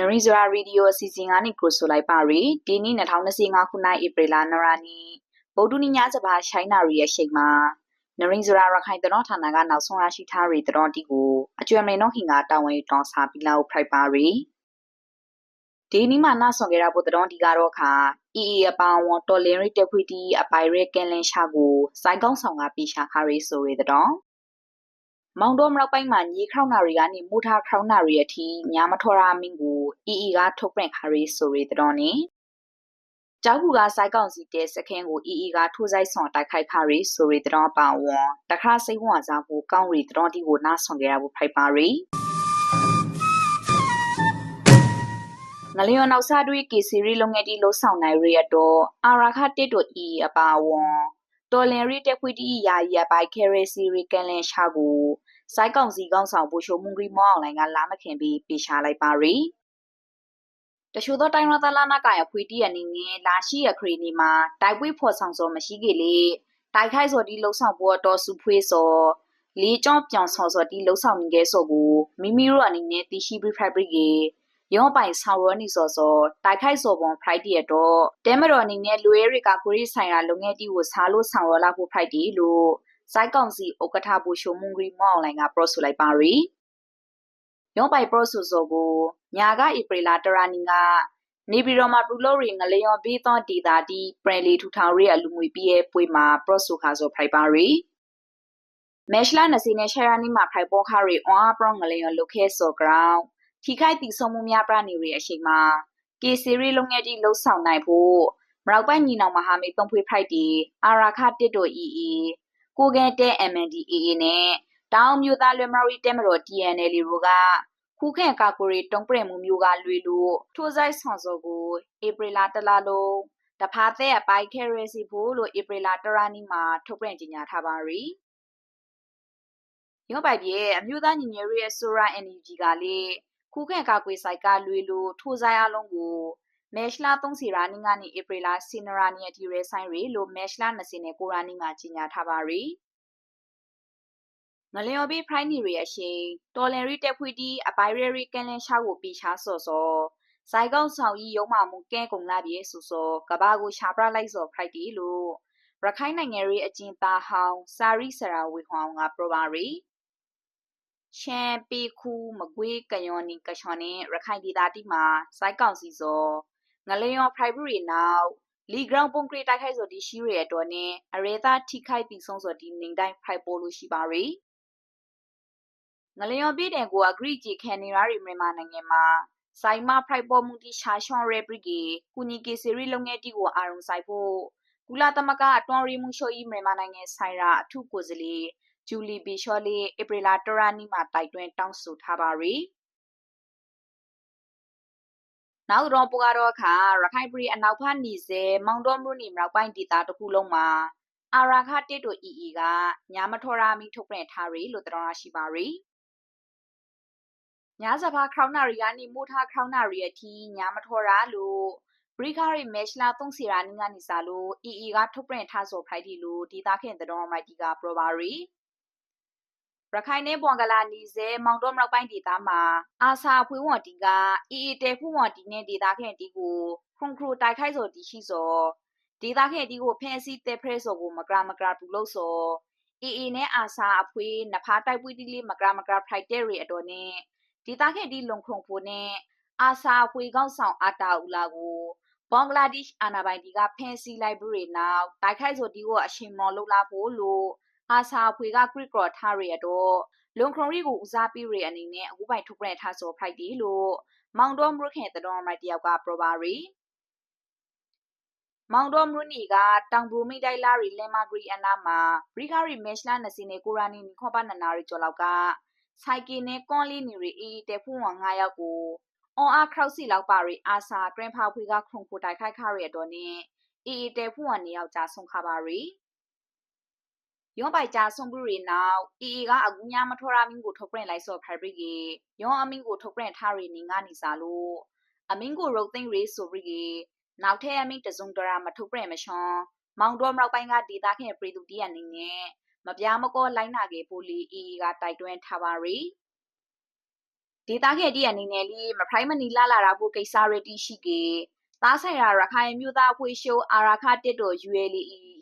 နရီဇရာရေဒီယိုအစီအစဉ်ကနေကိုဆိုလိုက်ပါရီဒီနေ့2025ခုနှစ်ဧပြီလနရနီဗုဒ္ဓနိညစဘာရှိုင်းနာရီရဲ့ရှိန်မှာနရင်ဇရာရခိုင်တတော်ဌာနကနောက်ဆုံးရရှိထားရီတတော်တီကိုအကျွမ်းမင်းတို့ခင်ကတာဝန်တောင်းစားပြီးလောက်ဖိုက်ပါရီဒီနေ့မှနောက်ဆောင်ကြရဖို့တတော်တီကတော့ခါအီအီအပောင်ဝတော်လင်ရီတက်ခွီတီအပိုင်ရဲကန်လင်ရှာကိုစိုင်းကောင်းဆောင်ကပြရှာခါရီဆိုရီတတော် မောင်တော်မရောက်ပိုင်းမှာညီခေါနာရီကနေမူထားခေါနာရီအထိညာမထော်ရာမင်းကိုအီအီကထုတ်ပြန်ခါရီဆိုရီတော်နေကျောက်ကူကစိုက်ကောင်စီတဲစခင်းကိုအီအီကထိုးဆိုင်ဆောင်တိုက်ခိုက်ခါရီဆိုရီတော်ပါဝွန်တခါစိတ်ဝင်စားဖို့ကောင်းရီတော်တီကိုနားဆောင်ကြရဖို့ဖိုက်ပါရီငလျော်နောက်စားတွေးကေစီရီလုံငယ်တီလှဆောင်နိုင်ရီရတော့အာရာခတစ်တို့အီအပါဝွန်တော်လင်ရီတက်ခွီတီယာရပိုက်ခဲရစီရီကန်လန်ရှာကို စိုက်ကောင်စီကောင်းဆောင်ဘူရှိုမှုရီမောင်းလိုင်းကလာမခင်ပြီးပြေရှာလိုက်ပါရီတချို့သောတိုင်းရသလာနာကရခွေတီရနေငင်းလာရှိရခရီနီမှာတိုက်ပွဲဖော်ဆောင်စောမရှိကြလေတိုက်ခိုက်စော်ဒီလှုပ်ဆောင်ဖို့တော်စုဖွေးစော်လေးကြောင်းပြောင်ဆောင်စော်ဒီလှုပ်ဆောင်နေခဲ့စော်ကိုမိမိတို့အနေနဲ့တီရှိဘရီဖိုက်ဘရီကေရောပိုင်ဆောင်ရောနေစောစောတိုက်ခိုက်စောပွန်ဖရိုက်တီရတော့တဲမတော်အနေနဲ့လူရဲတွေကကိုရီဆိုင်ရာလုံငယ်တီကိုစားလို့ဆောင်ရောလာဖို့ဖရိုက်တီလို့ စိုက်ကောင်စီဥက္ကဋ္ဌဘူရှိုမုံဂရီမောင်းလိုင်းကပရော့ဆိုလိုက်ပါရီရောပိုင်ပရော့ဆိုဆိုကိုညာကဧပြီလတရာနီကနေပြည်တော်မှာပူလို့ရီငလျော်ပြီးသောဒေတာတီပရန်လီထူထောင်ရီအလူငွေပြည့်ပွဲမှာပရော့ဆိုခါဆိုဖိုက်ပါရီမက်ရှလာနစီနဲ့ရှာရာနီမှာဖိုက်ပေါ်ခါရီအွန်အပရောငလျော်လုခဲဆိုဂရောင်းထိခိုက်တီဆုံမှုများပြနေရီအချိန်မှာကေစီရီလုံငယ်တီလှုပ်ဆောင်နိုင်ဖို့မရောက်ပိုင်ညီနောင်မဟာမိတ်သုံးဖွေးဖိုက်တီအာရာခတစ်တို့အီအီ ကိုကဲတဲ MNDAA နဲ့တောင်မျိုးသားလွယ်မရီတဲမတော် TNL တို့ကခုခဲကာကိုရီတုံးပရမှုမျိုးကလွေလို့ထိုးဆိုင်ဆောင်စောကိုဧပြီလတလလုံးတဖာတဲ့အပိုက်ခဲရစီဖို့လို့ဧပြီလတရနီမှာထုတ်ပြန်ကြေညာထားပါရီရောပိုက်ပြေအမျိုးသားညီညွတ်ရေးရဲ့ဆိုရာ NUG ကလေခုခဲကာကွေဆိုင်ကလွေလို့ထိုးဆိုင်အလုံးကို မဲရှလာ3စီရာနီကနေဧပြီလစင်နရာနီအထိရဲဆိုင်ရီလို့မဲရှလာ20နဲ့ကိုရာနီမှာကြီးညာထားပါရီငလျော်ပြီးဖရိုင်းနီရီအရှိန်တော်လန်ရီတက်ဖွီတီအပိုင်ရရီကန်လန်ရှာကိုပီချာစော့စောဇိုင်ကောင်ဆောင်ဤရုံးမှမူကဲကုံလာပြေဆူစောကဘာကိုရှာပရလိုက်စောဖရိုက်တီလို့ရခိုင်နိုင်ငံရေးအကျဉ်းသားဟောင်းစာရီဆရာဝေဟွန်ကပရပါရီရှမ်ပီခုမကွေးကယောနီကချွန်နဲ့ရခိုင်ဒေသတိမှာစိုက်ကောင်စီစော ငလျော်ဖရိုက်ဘရီနောက်လီဂရောင်ပုံကရီတိုက်ခိုက်ဆိုဒီရှိရတဲ့တော့နဲ့အရေသားထိခိုက်ပြီးဆုံးဆိုဒီနေတိုင်းဖိုက်ပိုလို့ရှိပါရီငလျော်ပြည်တဲ့ကိုအဂရိကြီးခံနေရရီမြန်မာနိုင်ငံမှာဆိုင်မဖရိုက်ပေါ်မှုတီရှာရှွန်ရဲပရီကီကုနီကေစီရီလုံငယ်တီကိုအာရုံဆိုင်ဖို့ကုလသမဂ္ဂအတွန်ရီမှုရှိုဤမြန်မာနိုင်ငံဆိုင်ရာအထုကိုယ်စားလှယ်ဂျူလီဘီရှော့လီဧပြီလတရနီမှာတိုက်တွန်းတောင်းဆိုထားပါရီ နောက်တော့ပူကတော့အခါရခိုင်ပြည်အနောက်ဖက်နီစဲမောင်တော်မြို့နေမြောက်ပိုင်းဒေသတစ်ခုလုံးမှာအာရာခတစ်တို့အီအီကညာမထော်ရာမီထုတ်ပြန်ထားရီလို့တော်ရရှိပါရီညာစဘာခေါနာရီကနေမိုထားခေါနာရီအထိညာမထော်ရာလို့ဘရိခရီမက်ရှလာသုံးစီရာနီကနေစားလို့အီအီကထုတ်ပြန်ထားဆိုဖိုက်တီလို့ဒေတာခင်တော်မိုက်တီကပရပါရီ ရခိုင်နဲ့ပွန်ကလာနီစဲမောင်တော်မြောက်ပိုင်းဒေသမှာအာဆာဖွေးဝွန်တီကအီအီတဲဖူဝွန်တီနဲ့ဒေသခင်တီကိုခုံခရိုတိုက်ခိုက်စော်တီရှိစော်ဒေသခင်တီကိုဖန်စီတဲဖရဲစော်ကိုမကရာမကရာပူလို့စော်အီအီနဲ့အာဆာအဖွေးနဖားတိုက်ပွေးတီလေးမကရာမကရာဖိုက်တဲရီအတော်နဲ့ဒေသခင်တီလုံခုံဖို့နဲ့အာဆာအဖွေးကောက်ဆောင်အတာဦးလာကိုဘင်္ဂလားဒေ့ရှ်အာဏာပိုင်တီကဖန်စီလိုက်ပြီးနောက်တိုက်ခိုက်စော်တီကိုအရှင်မော်လုပ်လာဖို့လို့ အာဆာဖွေကခရစ်ကော်ထားရတော့လွန်ခရုံရီကိုဦးစားပေးရအနေနဲ့အခုပိုင်ထုတ်ပြန်ထားဆိုဖိုက်တီလို့မောင်တော်မရခင်တတော်မိုက်တယောက်ကပရပါရီမောင်တော်မရနီကတောင်ဘူမိတိုင်လာရီလင်မာဂရီအနာမှာဘရီခရီမက်ရှလာနစီနေကိုရာနီနီခေါပနနာရီကျော်လောက်ကဆိုင်ကီနဲ့ကွန်လီနီရီအီတဲဖူဝငါရောက်ကိုအွန်အားခရောက်စီလောက်ပါရီအာဆာဂရန်ဖာဖွေကခုံဖိုတိုက်ခိုက်ခရရတော့နဲ့အီတဲဖူဝနေရောက်ကြဆုံးခပါရီ ယောပိုက်ကြဆုံဘူးရီနောက်အီအီကအကူညာမထော်ရာမင်းကိုထုတ်ပြန်လိုက်စော်ဖရိုက်ဘရီယောအမင်းကိုထုတ်ပြန်ထားရီနေငါနေစားလို့အမင်းကိုရုပ်သိမ်းရီဆိုရီနောက်ထပ်အမင်းတစုံတရာမထုတ်ပြန်မရှွန်မောင်တော်မြောက်ပိုင်းကဒေတာခင်ပြည်သူတရအနေနဲ့မပြားမကောလိုင်းနာကေပိုလီအီအီကတိုက်တွန်းထားပါရီဒေတာခဲ့ဒီအနေနဲ့လေးမဖိုင်မနီလာလာတာဖို့ကိစ္စရတီရှိကေသားဆိုင်ရာရခိုင်မြို့သားအဖွဲ့ရှိုးအာရခတစ်တို့ ULE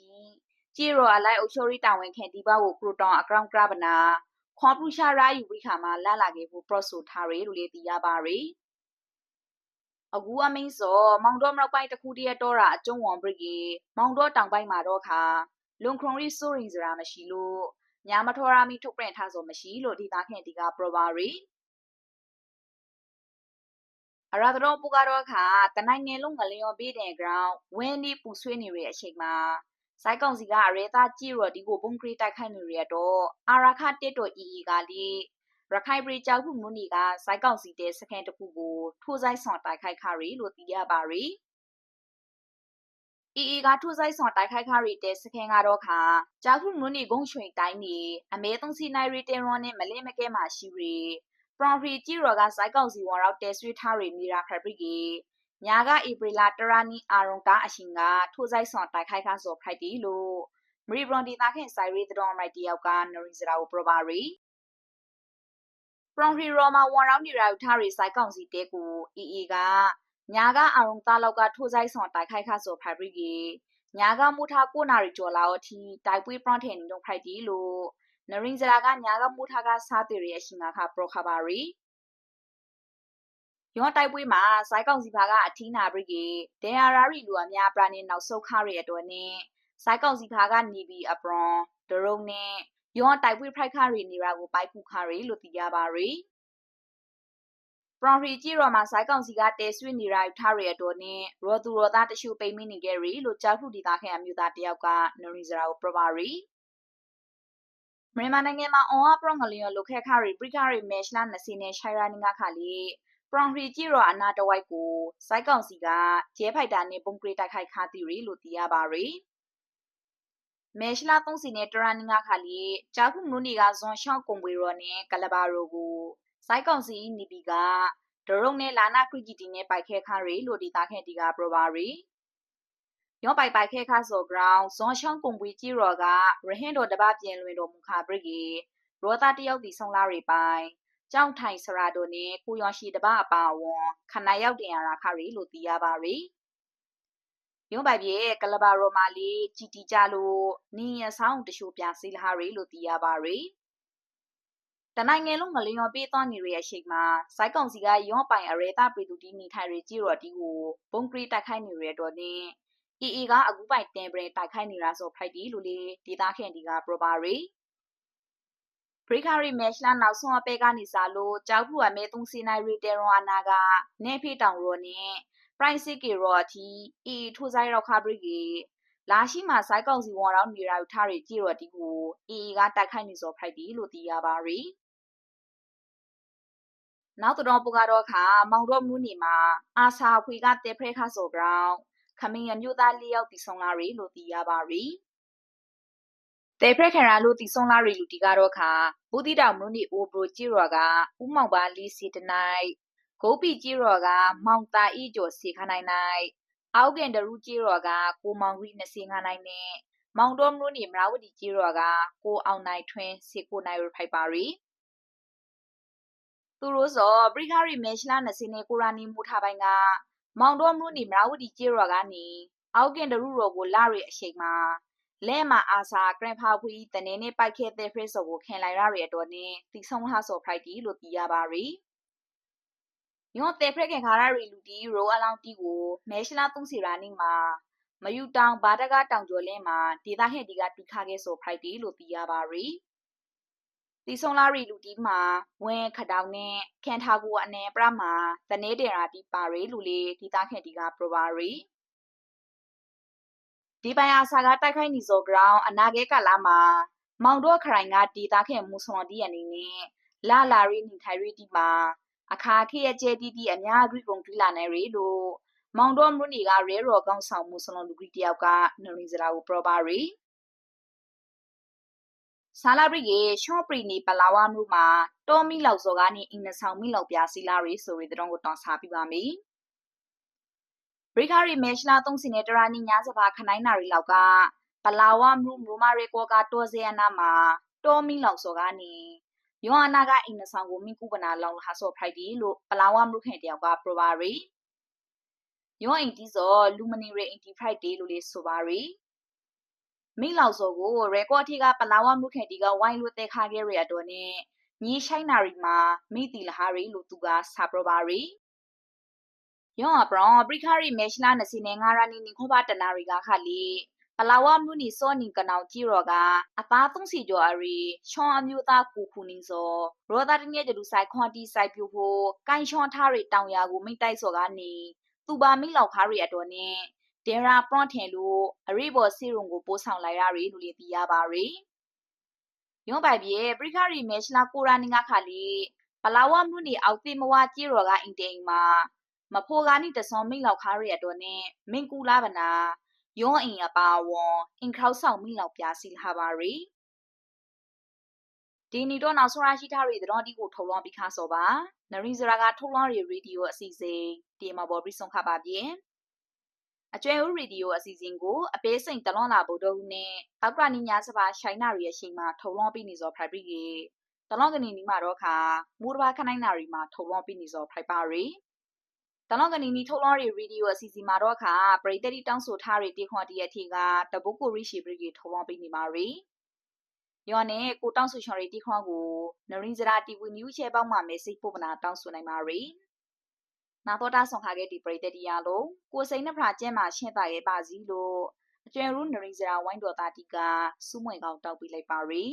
ကြည်ရောအလိုက်အုပ်ချုပ်ရေးတာဝန်ခံဒီပါကိုပရိုတောင်အကောင့်ကရပနာခွန်ပူရှာရာယူဝိခါမှာလာလာခဲ့ဖို့ process ထားရလို့လေသိရပါရယ်အခုအမင်းစောမောင်တော်မြောက်ပိုင်းတစ်ခုတည်းတော့တာအကျုံးဝန်ဘရစ်ကြီးမောင်တော်တောင်ပိုင်းမှာတော့ခါလွန်ခရုံရီဆိုရင်စရာမရှိလို့ညာမထော်ရာမီထုတ်ပြန်ထားဆိုမရှိလို့ဒီသားခင်ဒီက probary အရာတော်ပူကတော့ခါတနိုင်ငံလုံးငလျော်ပေးတဲ့ ground ဝင်းဒီပူဆွေးနေတဲ့အချိန်မှာ စိုက်ကောင်စီကအရေသားကြည့်ရော်ဒီကိုဘုံခရီတိုက်ခိုက်နေရတော့အာရာခတစ်တော့အီအီကလေးရခိုင်ပြည်ကြောက်ခုမွနီကစိုက်ကောင်စီတဲ့စကန်တခုကိုထိုးဆိုင်ဆောင်တိုက်ခိုက်ခရီလို့သိရပါရီအီအီကထိုးဆိုင်ဆောင်တိုက်ခိုက်ခရီတဲ့စကန်ကတော့ခါကြောက်ခုမွနီဂုံချွင်တိုင်းနေအမဲသုံးစီနိုင်ရီတင်ရွန်နဲ့မလင်းမကဲမှာရှိရီပရော်ဖရီကြည့်ရော်ကစိုက်ကောင်စီဝန်ရောက်တဲဆွေးထားရီမီရာခရပရီ ညာကဧပြီလတရနီအာရုံကအရှင်ကထိုးဆိုင်ဆောင်တိုက်ခိုက်ခါစောဖိုက်တီလို့မရီဘရွန်ဒီတာခင်ဆိုင်ရီတော်မိုက်တယောက်ကနရီစရာကိုပရပါရီပရွန်ရီရောမာဝန်ရောင်းနေရာထားရီဆိုင်ကောင်စီတဲကိုအီအီကညာကအာရုံသားလောက်ကထိုးဆိုင်ဆောင်တိုက်ခိုက်ခါစောဖိုက်ရီညာကမူထားကိုနာရီကျော်လာအထိတိုက်ပွေးပရွန်ထန်နေတော့ဖိုက်တီလို့နရင်စရာကညာကမူထားကစားတေရရဲ့ရှင်ကခပရခပါရီ ရောတိုက်ပွဲမှာစိုက်ကောင်စီဘာကအထီးနာဘရိကေဒေယာရာရီလူအများပရာနေနောက်ဆုတ်ခရရဲ့အတွက်နဲ့စိုက်ကောင်စီဘာကနေပြီးအပရွန်ဒရုံနဲ့ရောတိုက်ပွဲဖိုက်ခရီနေရာကိုပိုက်ခုခရီလို့သိရပါရီပရွန်ရီကြီးရောမှာစိုက်ကောင်စီကတဲဆွေးနေရာထားရရဲ့အတွက်နဲ့ရောသူရောသားတရှုပိမ့်မိနေခဲ့ရီလို့ကြောက်ခုဒေတာခင်အမျိုးသားတယောက်ကနိုရီဇရာကိုပြပါရီမြန်မာနိုင်ငံမှာအွန်အပရောင်ငလျော်လုခဲခရီပရိခရီမက်ရှလာနစီနဲ့ရှိုင်ရာနင်္ဂခါလီ ပရောင်ရီကြည့်ရောအနာတဝိုက်ကိုစိုက်ကောင်စီကကျဲဖိုက်တာနဲ့ပုံကလေးတိုက်ခိုက်ခါတီရီလို့သိရပါရီမဲရှလာသုံးစီနဲ့တရနင်္ဂခါလီဂျာခုနုနီကဇွန်ရှောင်းကုံပွေရောနဲ့ကလဘာရိုကိုစိုက်ကောင်စီနီပီကဒရုံနဲ့လာနာခရီဂျီတီနဲ့ပိုက်ခဲခါရီလို့ဒီတာခဲတီကပရပါရီယောပိုက်ပိုက်ခဲခါဆို ground ဇွန်ရှောင်းကုံပွေကြီးရောကရဟင်တော်တပပြင်လွင်တော်မူခါဘရဂီရောသားတယောက်ဒီဆုံးလာရီပိုင် ကြောင်ထိုင်စရာတို့နဲ့ကိုယောရှိတပအပါဝန်ခဏရောက်တင်ရတာခရီလို့သိရပါရီရုံးပိုက်ပြေကလဘာရိုမာလီကြည်တီကြလို့နီရဆောင်တရှိုးပြစီလာရီလို့သိရပါရီတနိုင်ငံလုံးငလျော်ပေးသွားနေရရှိမှာစိုက်ကောင်စီကရောပိုင်အရေတာပြည်သူတီနေထိုင်ရကြည့်တော့ဒီကိုဘုံကရီတိုက်ခိုက်နေရတော့နေအီအီကအခုပိုင်တင်ပရင်တိုက်ခိုက်နေတာဆိုဖိုက်တီလို့လေဒေတာခင်ဒီကပရပါရီ ဘရိခရီမက်ရှ်လာနောက်ဆုံးအပဲကနေစားလို့ကြောက်ဖူအမဲသုံးစီနိုင်ရီတေရွန်အနာကနေဖေးတောင်ရောနဲ့ပရိုင်စစ်ကေရောအတီအီထိုးဆိုင်ရောက်ခါဘရိကေလာရှိမှာစိုက်ကောင်စီဝန်တော်နေရာထားရီကြည့်ရောဒီကိုအီကတိုက်ခိုက်နေစောဖိုက်တီလို့သိရပါရီနောက်တော့ပကတော့ခါမောင်တော့မူနေမှာအာစာဖွေကတဲဖရဲခါဆိုကောင်ခမင်းရမျိုးသားလေးယောက်တည်ဆောင်လာရီလို့သိရပါရီ တေဖရခရာလို့တီဆုံလာရီလူတီကတော့ခါဘူတိတောင်မုန်နီအိုဘရိုကြည့်ရောကဥမောင်ပါလီစီတနိုင်ဂိုးပီကြည့်ရောကမောင်တာဤကျော်စီခနိုင်နိုင်အောက်ကင်ဒရူကြည့်ရောကကိုမောင်ရီနစီငါနိုင်နဲ့မောင်တော်မလို့နေမရဝတီကြည့်ရောကကိုအောင်နိုင်ထွင်းစေကိုနိုင်ရဖိုက်ပါရီသူတို့စောပရိခရီမေရှလာနစီနေကိုရာနီမူထားပိုင်းကမောင်တော်မလို့နေမရဝတီကြည့်ရောကနေအောက်ကင်ဒရူရောကိုလာရီအရှိန်မှာ လဲမှာအာစာဂရန်ဖာဖွီတနေနေပိုက်ခဲတဲ့ဖရစ်ဆိုကိုခင်လိုက်ရရတော့နေတီဆုံးဟာဆိုဖရိုက်တီလို့သိရပါရီညောတဲ့ဖရက်ခင်ခါရရီလူတီရိုအလောင်းတီကိုမဲရှလာသုံးစီရာနီမှာမယူတောင်ဘာတကတောင်ကျော်လင်းမှာဒေတာဟဲ့ဒီကတီခါခဲ့ဆိုဖရိုက်တီလို့သိရပါရီတီဆုံးလာရီလူတီမှာဝင်းခတောင်နဲ့ခန်ထားကိုအနေပရမှာတနေတင်ရာတီပါရီလူလေးဒေတာခင်ဒီကပရပါရီ ဒီပိုင်အားစာကတိုက်ခိုက်နေစော ground အနာဂဲကလာမှာမောင်တော့ခရိုင်ကဒေတာခဲ့မူဆွန်ဒီအနေနဲ့လာလာရီနေထိုင်ရီဒီမှာအခါခေရဲ့ကျဲတီတီအများကြီးကုန်တီလာနေရီလို့မောင်တော့မရုနေကရဲရော်ကောင်းဆောင်မှုဆွန်လူဂရီတယောက်ကနရီစရာကိုပရပါရီဆာလာဘရီရဲ့ရှော့ပရီနီပလာဝါမှုမှာတော်မီလောက်စောကနေအင်းနဆောင်မီလောက်ပြစီလာရီဆိုရီတဲ့တော့ကိုတောင်းစားပြပါမယ်ဘ ရိခရီမဲရှလာသုံးစင်နဲ့တရာနီညာစပါခနိုင်နာရီလောက်ကပလာဝမရူမရူမာရေကောကတောဇေယနာမှာတောမီလောက်စောကနေယောအနာကအိမ်နဆောင်ကိုမင်းကူပနာလောင်ဟာဆော့ဖရိုက်ဒီလို့ပလာဝမလူခင်တယောက်ကပရပါရီယောအိမ်တီးစောလူမနီရအိမ်တီဖရိုက်ဒီလို့လေဆိုပါရီမိလောက်စောကိုရေကော့တီကပလာဝမလူခင်တီကဝိုင်းလို့တဲခါခဲ့ရတော့နဲ့ညီရှိုင်းနာရီမှာမိတီလဟာရီလို့သူကစာပရပါရီ ယောအပရောပရိခရီမဲရှလာနစီနေငါရာနီနီခေါပါတနာရီကခါလီပလာဝမြူနီစောနီကနောင်ကြီးရောကအသားသုံးစီကျော်အရီချွန်အမျိုးသားကူခုနင်းစောရောသားတငယ်တူဆိုင်ခွန်တီဆိုင်ပြူဖို့ကိုင်ချွန်ထားရီတောင်ယာကိုမိတိုက်စောကနေသူပါမိလောက်ခါရီအတော်နဲ့ဒေရာပရွန်ထင်လို့အရိဘော်စီရုံကိုပို့ဆောင်လိုက်ရရီလို့လည်းသိရပါရီယွန်ပိုင်ပြေပရိခရီမဲရှလာကိုရာနင်းကခါလီပလာဝမြူနီအောက်တိမဝကြီးရောကအင်တိန်မှာ မဖိုကာနီတဆွန်မိလောက်ခါရီအတော်နဲ့မင်ကူလာဗနာယောအင်အပါဝွန်အင်ခေါဆောင်မိလောက်ပြာစီလာပါရီဒီနီတော့နောက်ဆိုရရှိထားရီတော့ဒီကိုထုတ်လွှင့်ပြီးခါစောပါနရီဇရာကထုတ်လွှင့်ရီရေဒီယိုအစီအစဉ်ဒီမှာပေါ်ပြီးဆုံးခပါပြင်အကျွဲဦးရေဒီယိုအစီအစဉ်ကိုအပေးစိန်တလွန်လာဗုဒ္ဓဦးနဲ့တောက်ကနီညာစပါရှိုင်းနာရီရဲ့ရှိမှာထုတ်လွှင့်ပြီးနေစောဖိုက်ပြီးကေတလွန်ကနေနီမှာတော့ခါမူတဘာခနိုင်နာရီမှာထုတ်လွှင့်ပြီးနေစောဖိုက်ပါရီ တလောက်ကနီနီထုတ်လောရီဗီဒီယိုအစီအစဉ်မှာတော့အခါပရိသတ်တောင်းဆိုထားတဲ့တေခွန်တီရဲ့ထီကတပုတ်ကိုရိရှိပရိကေထုတ်လောပေးနေပါရီယောနဲ့ကိုတောင်းဆိုချော်ရီတေခွန်ကိုနရင်းစရာတီဗီနျူးချဲပေါင်းမှာမေစိတ်ပို့ပနာတောင်းဆိုနိုင်ပါရီနာတော့တာဆောင်ခါခဲ့ဒီပရိသတ်တရားလို့ကိုစိန်နှဖရာကျဲမှာရှင်းတာရဲ့ပါစီလို့အကျွဲရူးနရင်းစရာဝိုင်းတော်တာတီကစူးမွေကောင်တောက်ပြီးလိုက်ပါရီ